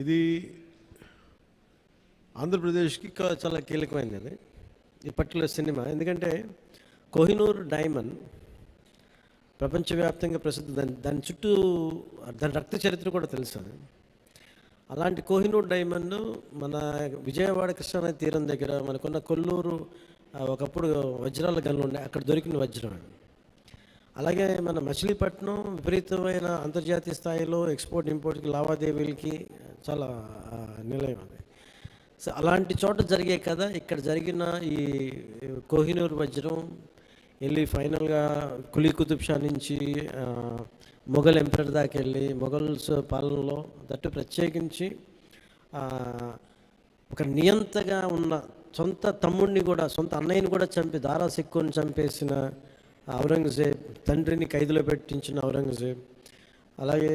ఇది ఆంధ్రప్రదేశ్కి చాలా కీలకమైనది అది. ఈ పర్టికులర్ సినిమా. ఎందుకంటే కోహినూర్ డైమండ్ ప్రపంచవ్యాప్తంగా ప్రసిద్ధి. దాని దాని చుట్టూ దాని రక్త చరిత్ర కూడా తెలుసు అలాంటి కోహినూర్ డైమండ్ మన విజయవాడ కృష్ణానది తీరం దగ్గర మనకున్న కొల్లూరు ఒకప్పుడు వజ్రాల గల్లు ఉండే అక్కడ దొరికిన వజ్రం అలాగే మన మచిలీపట్నం విపరీతమైన అంతర్జాతీయ స్థాయిలో ఎక్స్పోర్ట్ ఇంపోర్ట్కి లావాదేవీలకి చాలా నిలయం అది. సో అలాంటి చోట జరిగే కదా ఇక్కడ జరిగిన ఈ కోహినూర్ వజ్రం వెళ్ళి ఫైనల్గా కులీ కుతుబ్ షా నుంచి మొఘల్ ఎంపరర్ దాకా వెళ్ళి మొఘల్స్ పాలనలో దట్టు ప్రత్యేకించి ఒక నియంతగా ఉన్న సొంత తమ్ముడిని కూడా సొంత అన్నయ్యని కూడా చంపి దారా సిక్కుని చంపేసిన ఔరంగజేబ్ తండ్రిని ఖైదులో పెట్టించిన ఔరంగజేబ్. అలాగే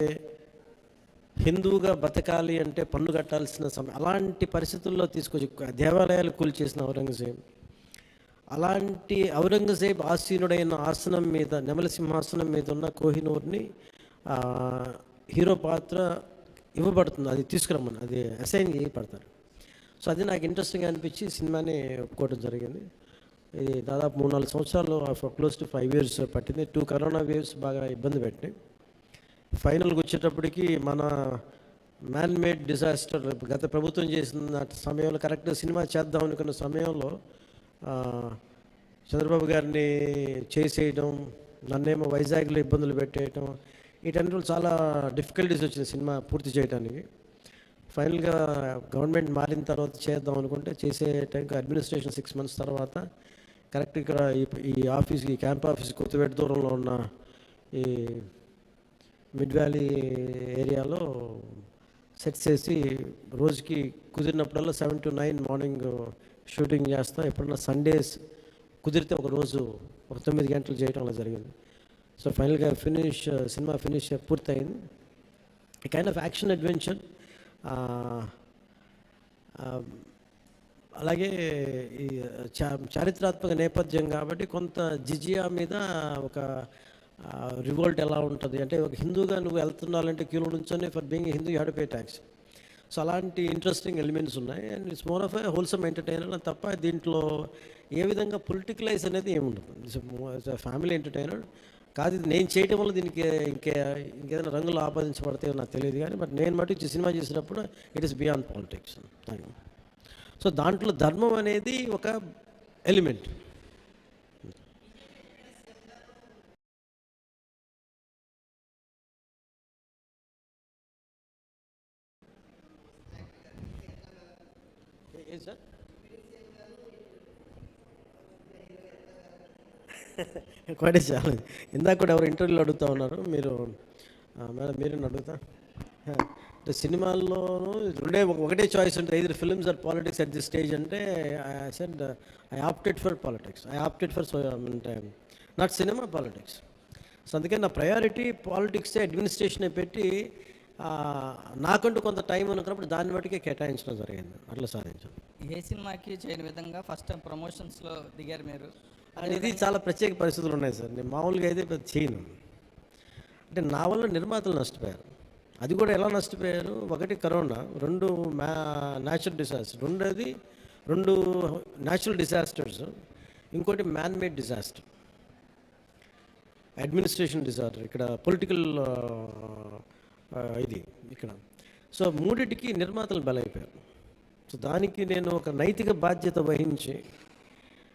హిందువుగా బతకాలి అంటే పన్ను కట్టాల్సిన సమయం అలాంటి పరిస్థితుల్లో తీసుకొచ్చి దేవాలయాలు కూల్చేసిన ఔరంగజేబ్. అలాంటి ఔరంగజేబ్ ఆసీనుడైన ఆసనం మీద నెమలసింహాసనం మీద ఉన్న కోహినూర్ని హీరో పాత్ర ఇవ్వబడుతుంది. అది తీసుకురమ్మని అది అసైన్ చేయబడతారు సో అది నాకు ఇంట్రెస్టింగ్ అనిపించి సినిమాని ఒప్పుకోవడం జరిగింది. ఇది దాదాపు మూడు నాలుగు సంవత్సరాలు క్లోజ్ టు ఫైవ్ ఇయర్స్ పట్టింది. టూ కరోనా వేవ్స్ బాగా ఇబ్బంది పెట్టినాయి ఫైనల్కి వచ్చేటప్పటికి మన మ్యాన్ మేడ్ డిజాస్టర్ గత ప్రభుత్వం చేసిన సమయంలో కరెక్ట్ సినిమా చేద్దాం అనుకున్న సమయంలో చంద్రబాబు గారిని చేసేయడం నన్నేమో వైజాగ్లో ఇబ్బందులు పెట్టేయడం వీటన్నిటిలో చాలా డిఫికల్టీస్ వచ్చింది సినిమా పూర్తి చేయడానికి ఫైనల్గా గవర్నమెంట్ మారిన తర్వాత చేద్దాం అనుకుంటే చేసే టైంకి అడ్మినిస్ట్రేషన్ సిక్స్ మంత్స్ తర్వాత కరెక్ట్ ఇక్కడ ఈ- ఆఫీస్కి ఆఫీస్ ఈ క్యాంప్ ఆఫీస్ కొత్తపేట దూరంలో ఉన్న ఈ మిడ్ వ్యాలీ ఏరియాలో సెట్ చేసి రోజుకి కుదిరినప్పుడల్లా seven to nine morning shooting చేస్తా. ఎప్పుడన్నా సండేస్ కుదిరితే ఒక రోజు ఒక తొమ్మిది గంటలు చేయడం అలా జరిగింది. సో ఫైనల్గా ఫినిష్ సినిమా ఫినిష్ పూర్తయింది. ఈ కైండ్ ఆఫ్ యాక్షన్ అడ్వెంచర్ అలాగే ఈ చా చారిత్రాత్మక నేపథ్యం కాబట్టి కొంత జిజియా మీద ఒక రివోల్ట్ ఎలా ఉంటుంది? అంటే ఒక హిందూగా నువ్వు వెళ్తున్నాలంటే క్యూలో నుంచొని for being Hindu you had pay tax so అలాంటి ఇంట్రెస్టింగ్ ఎలిమెంట్స్ ఉన్నాయి. And it's more of a wholesome entertainer తప్ప దీంట్లో ఏ విధంగా పొలిటికలైజ్ అనేది ఏముండదు. ఫ్యామిలీ ఎంటర్టైనర్ కాదు ఇది నేను చేయడం వల్ల దీనికి ఇంకే ఇంకేదైనా రంగులు ఆపాదించబడతాయో నాకు తెలియదు కానీ బట్ నేను మటు సినిమా చేసినప్పుడు it is beyond politics thank you so దాంట్లో ధర్మం అనేది ఒక ఎలిమెంట్. సార్? క్వైట్ ఇందాక కూడా ఎవరు ఇంటర్వ్యూలో అడుగుతా ఉన్నారు. మీరు మేడం మీరే అడుగుతా? అంటే సినిమాల్లోనూ రెండే ఒక- ఒకటే చాయిస్ ఉంటుంది either films or politics at the stage అంటే I said I opted for politics I opted for అంటే నాట్ సినిమా పాలిటిక్స్ సో అందుకని నా ప్రయారిటీ పాలిటిక్సే అడ్మినిస్ట్రేషన్ పెట్టి నాకంటూ కొంత టైం అనుకున్నప్పుడు దాన్ని బట్టికే కేటాయించడం జరిగింది. అట్లా సాధించాను ఏ సినిమాకి చేయని విధంగా ఫస్ట్ టైం ప్రమోషన్స్లో దిగారు మీరు? అండ్ ఇది చాలా ప్రత్యేక పరిస్థితులు ఉన్నాయి సార్. నేను మామూలుగా అయితే చేయను. అంటే నా వల్ల నిర్మాతలు నష్టపోయారు. అది కూడా ఎలా నష్టపోయారు? ఒకటి కరోనా రెండు మ్యా న్యాచురల్ డిజాస్టర్ రెండోది రెండు న్యాచురల్ డిజాస్టర్స్ ఇంకోటి man made disaster administration disorder ఇక్కడ పొలిటికల్ ఇది ఇక్కడ. సో మూడిటికి నిర్మాతలు బలైపోయారు. సో దానికి నేను ఒక నైతిక బాధ్యత వహించి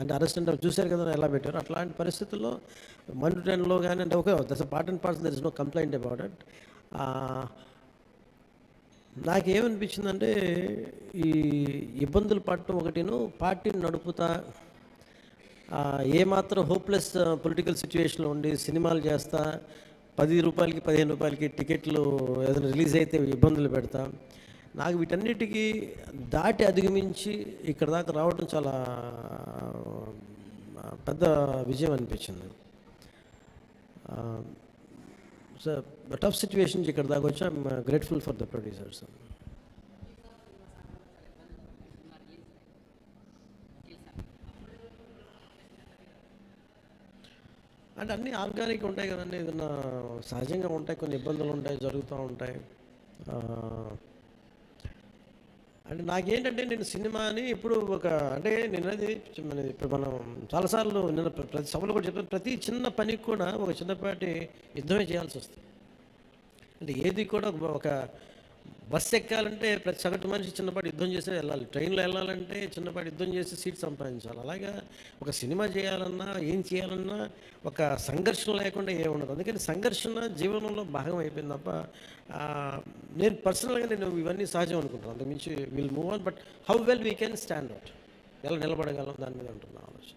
అంటే అరెస్ట్ అంటే చూశారు కదా ఎలా పెట్టారు. అట్లాంటి పరిస్థితుల్లో మండు టెన్లో కానీ అంటే okay that's part and parts there is no complaint about it. నాకేమనిపించిందంటే ఈ ఇబ్బందులు పడటం ఒకటిను పార్టీని నడుపుతా ఏమాత్రం హోప్లెస్ పొలిటికల్ సిచ్యువేషన్లో ఉండి సినిమాలు చేస్తా పది రూపాయలకి పదిహేను రూపాయలకి టికెట్లు ఏదైనా రిలీజ్ అయితే ఇబ్బందులు పెడతా నాకు వీటన్నిటికీ దాటి అధిగమించి ఇక్కడ దాకా రావడం చాలా పెద్ద విజయం అనిపించింది. సార్ టఫ్ సిచ్యువేషన్ ఇక్కడ దాకా వచ్చి. I'm grateful for the producers అంటే అన్నీ ఆర్గానిక్ ఉంటాయి కదండి. ఏదన్నా సహజంగా ఉంటాయి కొన్ని ఇబ్బందులు ఉంటాయి జరుగుతూ ఉంటాయి. అంటే నాకేంటంటే నేను సినిమాని ఇప్పుడు ఒక అంటే నేను అది మన ఇప్పుడు మనం చాలాసార్లు నేను ప్రతి సభలో కూడా చెప్పాను ప్రతి చిన్న పనికి కూడా ఒక చిన్నపాటి యుద్ధమే చేయాల్సి వస్తుంది. అంటే ఏది కూడా ఒక బస్సు ఎక్కాలంటే ప్రతి సగటు మనిషి చిన్నపాటి యుద్ధం చేసే వెళ్ళాలి. ట్రైన్లో వెళ్ళాలంటే చిన్నపాటి యుద్ధం చేసి సీట్ సంపాదించాలి. అలాగా ఒక సినిమా చేయాలన్నా ఏం చేయాలన్నా ఒక సంఘర్షణ లేకుండా ఏ ఉండదు. అందుకని సంఘర్షణ జీవనంలో భాగం అయిపోయింది తప్ప నేను పర్సనల్గా నేను ఇవన్నీ సహజం అనుకుంటాను అంతకుమించి will move on but how well we can stand out ఎలా నిలబడగలం? దాని మీద ఉంటున్నా ఆలోచన.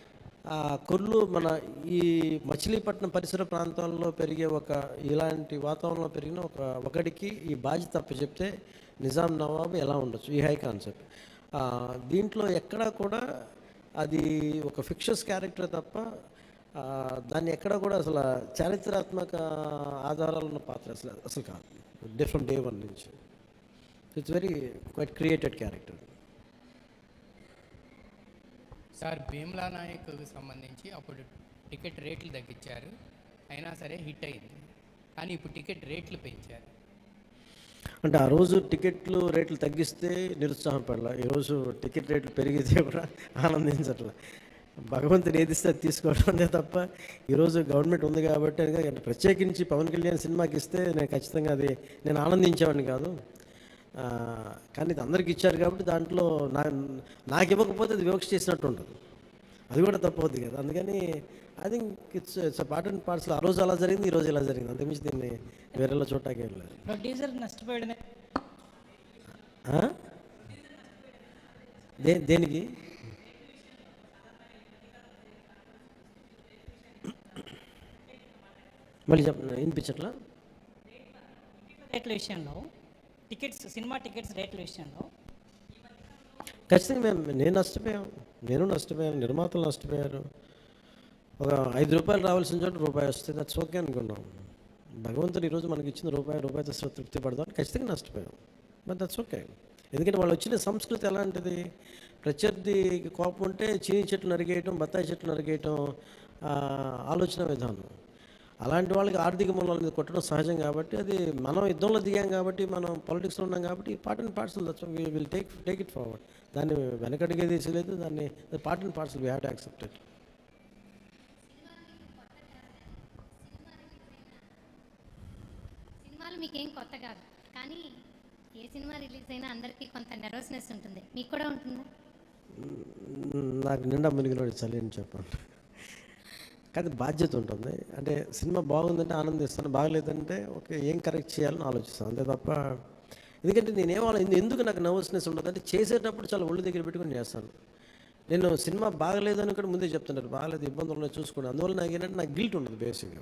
కొర్లు మన ఈ మచిలీపట్నం పరిసర ప్రాంతాల్లో పెరిగే ఒక ఇలాంటి వాతావరణంలో పెరిగిన ఒక ఒకడికి ఈ బాధ్యత తప్ప చెప్తే నిజాం నవాబు ఎలా ఉండొచ్చు? ఈ హై కాన్సెప్ట్. దీంట్లో ఎక్కడా కూడా అది ఒక ఫిక్షస్ క్యారెక్టర్ తప్ప దాన్ని ఎక్కడ కూడా అసలు చారిత్రాత్మక ఆధారాలున్న పాత్ర అసలు అసలు కాదు. డిఫరెంట్ డే వన్ నుంచి. It's very quite created character sir Bheemla నాయక్కు సంబంధించి అప్పుడు టికెట్ రేట్లు తగ్గించారు. అయినా సరే హిట్ అయింది. కానీ ఇప్పుడు టికెట్ రేట్లు పెంచారు. అంటే ఆ రోజు టికెట్లు రేట్లు తగ్గిస్తే నిరుత్సాహపడలే ఈరోజు టికెట్ రేట్లు పెరిగితే కూడా ఆనందించట్ల. భగవంతుని ఏదిస్తే అది తీసుకోవడం తప్ప ఈరోజు గవర్నమెంట్ ఉంది కాబట్టి ప్రత్యేకించి పవన్ కళ్యాణ్ సినిమాకి ఇస్తే నేను ఖచ్చితంగా అది నేను ఆనందించేవాడిని కాదు. కానీ ఇది అందరికి ఇచ్చారు కాబట్టి దాంట్లో నా నాకు ఇవ్వకపోతే అది వివక్ష చేసినట్టు ఉంటుంది అది కూడా తప్పవుద్ది కదా. అందుకని I think it's it's part and parts ఆ రోజు అలా జరిగింది ఈ రోజు ఇలా జరిగింది. అంతకుమించి దీన్ని వేరేలా చూడటానికి లేదు. ప్రొడ్యూసర్ నష్టపోయాడనే. ఆ? దే దేనికి? మళ్ళీ చెప్ప వినిపించట్లా? విషయంలో టికెట్స్ సినిమా టికెట్స్ రేట్ల విషయంలో? ఖచ్చితంగా మేము నేను నష్టపోయాం. నేను నష్టపోయాను నిర్మాతలు నష్టపోయారు. ఒక ఐదు రూపాయలు రావాల్సిన చోట రూపాయి వస్తే దట్స్ ఓకే అనుకున్నాం. భగవంతుడు ఈరోజు మనకి ఇచ్చిన రూపాయి రూపాయితో తృప్తి పడదాం ఖచ్చితంగా నష్టపోయాం. బట్ దట్స్ ఓకే ఎందుకంటే వాళ్ళు వచ్చిన సంస్కృతి ఎలాంటిది? ప్రత్యర్థి కోపం ఉంటే చీని చెట్లు నరిగేయటం బత్తాయి చెట్లు నరిగేయటం ఆలోచన విధానం. అలాంటి వాళ్ళకి ఆర్థిక మూలాల మీద కొట్టడం సహజం కాబట్టి అది మనం యుద్ధంలో దిగాం కాబట్టి మనం పాలిటిక్స్లో ఉన్నాం కాబట్టి part and parts will take take it forward దాన్ని వెనకడిగేది లేదు దాన్ని part and parts we have to accept it సినిమాలు మీకేం కొత్త కాదు కానీ ఏ సినిమా రిలీజ్ అయినా అందరికీ కొంత నెర్వస్నెస్ ఉంటుంది. మీకు కూడా ఉంటుందా? నాకు నిండా మునిగినోడు చలి అని చెప్పండి. కానీ బాధ్యత ఉంటుంది. అంటే సినిమా బాగుందంటే ఆనందిస్తాను బాగలేదంటే ఓకే ఏం కరెక్ట్ చేయాలని ఆలోచిస్తాను. అంతే తప్ప ఎందుకంటే నేనేం ఆలో- ఎందుకు నాకు నర్వస్నెస్ ఉండదు? అంటే చేసేటప్పుడు చాలా ఒళ్ళు దగ్గర పెట్టుకొని చేస్తాను. నేను సినిమా బాగలేదని కూడా ముందే చెప్తున్నారు బాగలేదు ఇబ్బందులు ఉన్నాయి చూసుకోండి. అందువల్ల నాకు ఏంటంటే నాకు గిల్ట్ ఉండదు బేసిక్గా.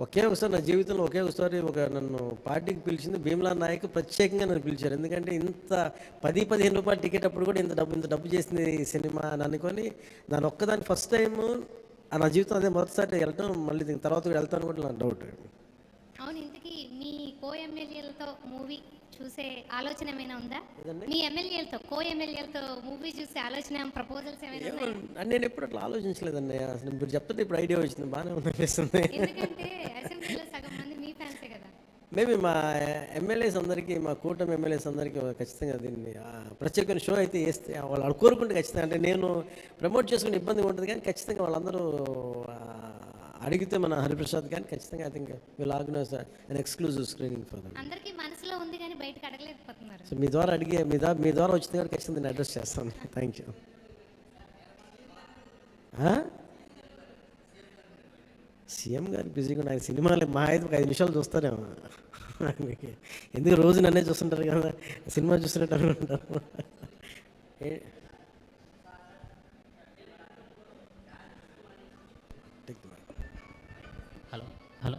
ఒకే ఒకసారి నా జీవితంలో ఒకే ఒకసారి ఒక నన్ను పార్టీకి పిలిచింది భీమ్లా నాయక్ ప్రత్యేకంగా నన్ను పిలిచారు. ఎందుకంటే ఇంత పది పదిహేను రూపాయలు టికెట్ అప్పుడు కూడా ఇంత డబ్బు ఇంత డబ్బు చేసింది సినిమా అని అనుకొని దాని ఒక్కదాని ఫస్ట్ టైం నా జీవితం అదే మొదటిసారి వెళ్ళటం మళ్ళీ దీని తర్వాత కూడా వెళ్తాను కూడా నా డౌట్ అవును ఇంతకీ మీ కో ఎమ్మెల్యేలతో మూవీ చూసే ఆలోచన ఏమైనా ఉందా? మీ ఎమ్మెల్యేలతో కో ఎమ్మెల్యేలతో మూవీ చూసే ఆలోచన ప్రపోజల్స్ ఏమైనా? నేను ఎప్పుడు అట్లా ఆలోచించలేదండి అసలు మీరు చెప్తుంటే ఇప్పుడు ఐడియా వచ్చింది బాగానే ఉంది అనిపిస్తుంది. ఎందుకంటే అసెంబ్లీలో సగం మంది మీ ఫ్యాన్సే కదా. మేబీ మా ఎమ్మెల్యేస్ అందరికీ మా కూటమి ఎమ్మెల్యేస్ అందరికీ ఖచ్చితంగా దీన్ని ఆ, ప్రత్యేకమైన షో అయితే వేస్తే వాళ్ళు కోరుకుంటే ఖచ్చితంగా. అంటే నేను ప్రమోట్ చేసుకునే ఇబ్బంది ఉంటుంది కానీ ఖచ్చితంగా వాళ్ళందరూ అడిగితే మన హరిప్రసాద్ కానీ ఖచ్చితంగా I think will organise an exclusive screening for అందరికీ మనసులో ఉంది కానీ బయటకు అడగలేకపోతున్నారు. సో మీ ద్వారా అడిగే మీ ద్వారా మీ ద్వారా వచ్చింది కూడా ఖచ్చితంగా నేను అడ్రస్ చేస్తాను. థ్యాంక్ యూ సీఎం గారు బిజీగా నాకు సినిమాలు మా అయితే ఒక ఐదు నిమిషాలు చూస్తారేమో. ఎందుకు రోజు నన్నే చూస్తుంటారు కదా? సినిమా చూస్తున్నట్టు అనుకుంటారు. Hello hello.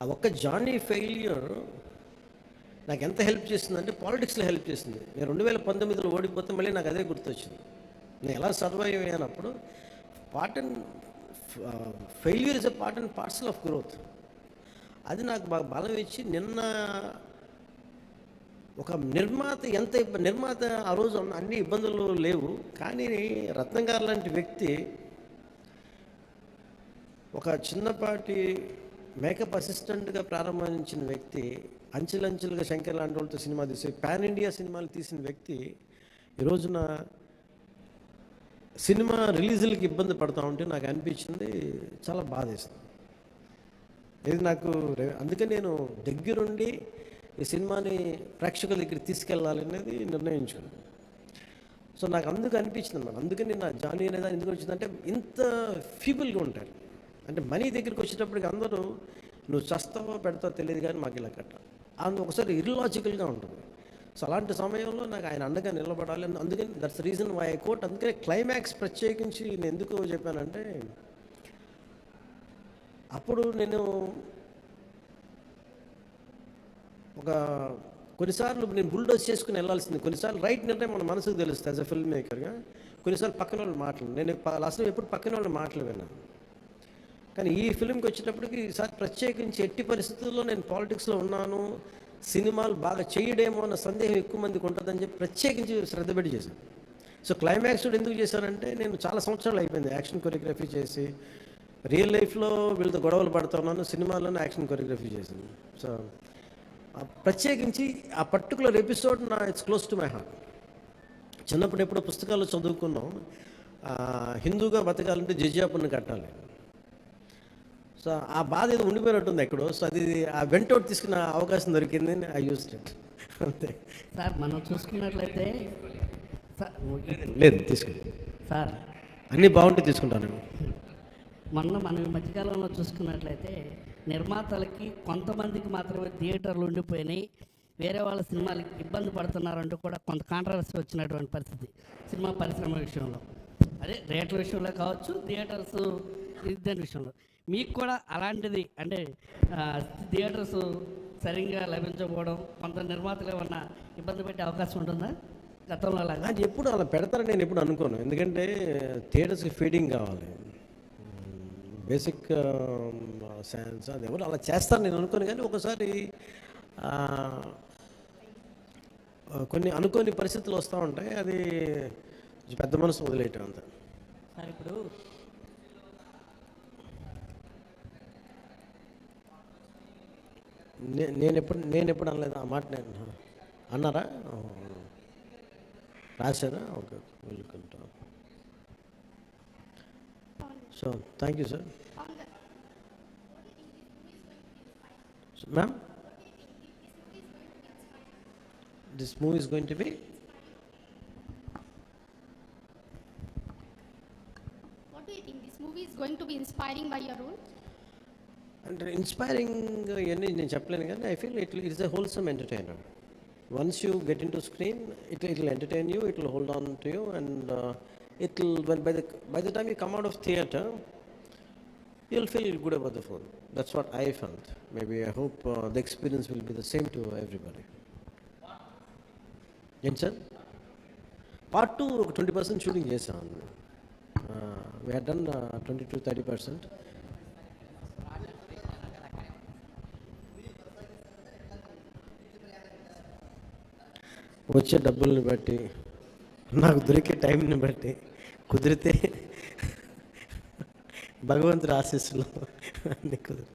ఆ ఒక్క జానీ ఫెయిల్యూర్ నాకు ఎంత హెల్ప్ చేసిందంటే పాలిటిక్స్లో హెల్ప్ చేసింది. నేను రెండు వేల పంతొమ్మిదిలో ఓడిపోతే మళ్ళీ నాకు అదే గుర్తొచ్చింది. నేను ఎలా survive అయ్యానప్పుడు part and failure is a part and parcel of growth అది నాకు బాగా బలం ఇచ్చి నిన్న ఒక నిర్మాత ఎంత నిర్మాత ఆ రోజు అన్ని ఇబ్బందులు లేవు. కానీ రత్నం గారు లాంటి వ్యక్తి ఒక చిన్నపాటి మేకప్ అసిస్టెంట్గా ప్రారంభించిన వ్యక్తి అంచెలంచెలుగా శంకర్ లాంటి వాళ్ళతో సినిమా తీసి పాన్ ఇండియా సినిమాలు తీసిన వ్యక్తి ఈ రోజున సినిమా రిలీజులకి ఇబ్బంది పడతా ఉంటే నాకు అనిపించింది చాలా బాధేస్తుంది ఇది నాకు అందుకే నేను దగ్గరుండి ఈ సినిమాని ప్రేక్షకుల దగ్గర తీసుకెళ్ళాలనేది నిర్ణయించుకున్నాను. సో నాకు అందుకు అనిపించింది అన్నమాట. అందుకని నా జానీ అనేది ఎందుకు వచ్చిందంటే ఇంత ఫీబుల్గా ఉంటారు. అంటే మనీ దగ్గరికి వచ్చేటప్పటికి అందరూ నువ్వు చస్తావో పెడతావో తెలియదు కానీ మాకు ఇలా కట్ట. అందు ఒకసారి ఇర్లాజికల్గా ఉంటుంది. సో అలాంటి సమయంలో నాకు ఆయన అండగా నిలబడాలి అందుకని దట్స్ రీజన్ వై కోర్ట్ అందుకని క్లైమాక్స్ ప్రత్యేకించి నేను ఎందుకు చెప్పానంటే అప్పుడు నేను ఒక కొన్నిసార్లు నేను బుల్డోజ్ చేసుకుని వెళ్ళాల్సింది. కొన్నిసార్లు రైట్ నిర్ణయం మన మనసుకు తెలుస్తుంది యాజ్ అ ఫిల్మ్ మేకర్గా కొన్నిసార్లు పక్కన వాళ్ళు మాటలు. నేను లాస్ట్ ఎప్పుడు పక్కన వాళ్ళ మాటలు విన్నాను. కానీ ఈ ఫిలింకి వచ్చేటప్పటికి ఈసారి ప్రత్యేకించి ఎట్టి పరిస్థితుల్లో నేను పాలిటిక్స్లో ఉన్నాను సినిమాలు బాగా చేయడేమో అన్న సందేహం ఎక్కువ మందికి ఉంటుందని చెప్పి ప్రత్యేకించి శ్రద్ధ పెట్టి చేశాను. సో క్లైమాక్స్ కూడా ఎందుకు చేశానంటే నేను చాలా సంవత్సరాలు అయిపోయింది యాక్షన్ కొరియోగ్రఫీ చేసి రియల్ లైఫ్లో వీళ్ళతో గొడవలు పడుతున్నాను సినిమాల్లోనే యాక్షన్ కొరియోగ్రఫీ చేశాను. సో ప్రత్యేకించి ఆ పర్టికులర్ ఎపిసోడ్ నా it's close to my heart చిన్నప్పుడు ఎప్పుడో పుస్తకాల్లో చదువుకున్నాం హిందూగా బతకాలంటే జజియాపుని కట్టాలి. సో ఆ బాధ ఏదో ఉండిపోయినట్టుంది ఎక్కడో. సో అది ఆ వెంటౌట్ తీసుకున్న అవకాశం దొరికింది ఐ యూస్ ఇట్. అంతే. సార్ మనం చూసుకున్నట్లయితే సార్ లేదు తీసుకుంది సార్. అన్నీ బాగుంటే తీసుకుంటాను నేను. మొన్న మనం ఈ మధ్యకాలంలో చూసుకున్నట్లయితే నిర్మాతలకి కొంతమందికి మాత్రమే థియేటర్లు ఉండిపోయినాయి. వేరే వాళ్ళ సినిమాలకి ఇబ్బంది పడుతున్నారంటూ కూడా కొంత కాంట్రవర్సీ వచ్చినటువంటి పరిస్థితి సినిమా పరిశ్రమ విషయంలో. అదే రేట్ల విషయంలో కావచ్చు థియేటర్స్ ఇద్దరి విషయంలో. మీకు కూడా అలాంటిది అంటే థియేటర్స్ సరిగ్గా లభించకపోవడం కొంత నిర్మాతలు ఏమన్నా ఇబ్బంది పెట్టే అవకాశం ఉంటుందా? గతంలో అలాగా? అది ఎప్పుడు అలా పెడతారని నేను ఎప్పుడు అనుకోను. ఎందుకంటే థియేటర్స్కి ఫీడింగ్ కావాలి. బేసిక్ సైన్స్ అది ఎవరు అలా చేస్తారు నేను అనుకోను. కానీ ఒకసారి ఆ, కొన్ని అనుకోని పరిస్థితులు వస్తూ ఉంటాయి. అది పెద్ద మనసు వదిలేయటం అంత. సార్ ఇప్పుడు నే- నేను ఎప్పుడు నేను ఎప్పుడు అనలేదు? ఆ మాట నేను అన్నారా? ఓ. రాశారా? Okay welcome so thank you sir ma'am this movie is going to be What do you think? This movie is going to be inspiring by your role? అంటే ఇన్స్పైరింగ్ ఇవన్నీ నేను చెప్పలేను కానీ I feel it it's a wholesome entertainer once you get in to screen it it will entertain you it will hold on to you and it will when by the by the time you come out of theatre you will feel good about the phone that's what I felt maybe I hope the experience will be the same to everybody ఏంటి sir part two ఒక twenty percent shooting చేసాం we done twenty to thirty percent వచ్చే డబ్బుల్ని బట్టి నాకు దొరికే టైంని బట్టి కుదిరితే భగవంతుడి ఆశీస్సులు అన్ని కుదిరి.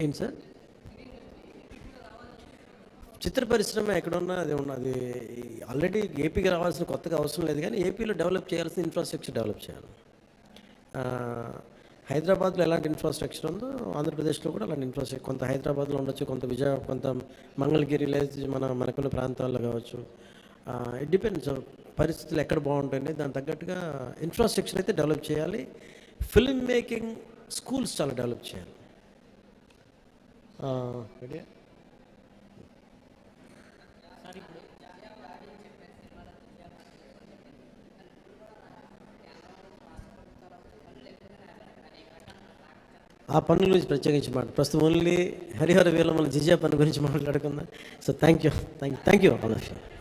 ఏంటి సార్? చిత్ర పరిశ్రమ ఎక్కడున్నా అది ఉన్నది ఆల్రెడీ ఏపీకి రావాల్సిన కొత్తగా అవసరం లేదు కానీ ఏపీలో డెవలప్ చేయాల్సిన ఇన్ఫ్రాస్ట్రక్చర్ డెవలప్ చేయాలి. హైదరాబాద్లో ఎలాంటి ఇన్ఫ్రాస్ట్రక్చర్ ఉందో ఆంధ్రప్రదేశ్లో కూడా అలాంటి ఇన్ఫ్రాస్ట్రక్చర్ కొంత హైదరాబాద్లో ఉండొచ్చు కొంత విజయ కొంత మంగళగిరి లేదా మన మనకున్న ప్రాంతాల్లో కావచ్చు. ఇట్ డిపెండ్స్ పరిస్థితులు ఎక్కడ బాగుంటుంది దానికి తగ్గట్టుగా ఇన్ఫ్రాస్ట్రక్చర్ అయితే డెవలప్ చేయాలి. ఫిల్మ్ మేకింగ్ స్కూల్స్ చాలా డెవలప్ చేయాలి. ఓకే ఆ పనుల గురించి ప్రత్యేకించి మాట ప్రస్తుతం ఓన్లీ హరిహర వీరమల జిజా పని గురించి మాట్లాడుకుందాం. So thank you thank you thank you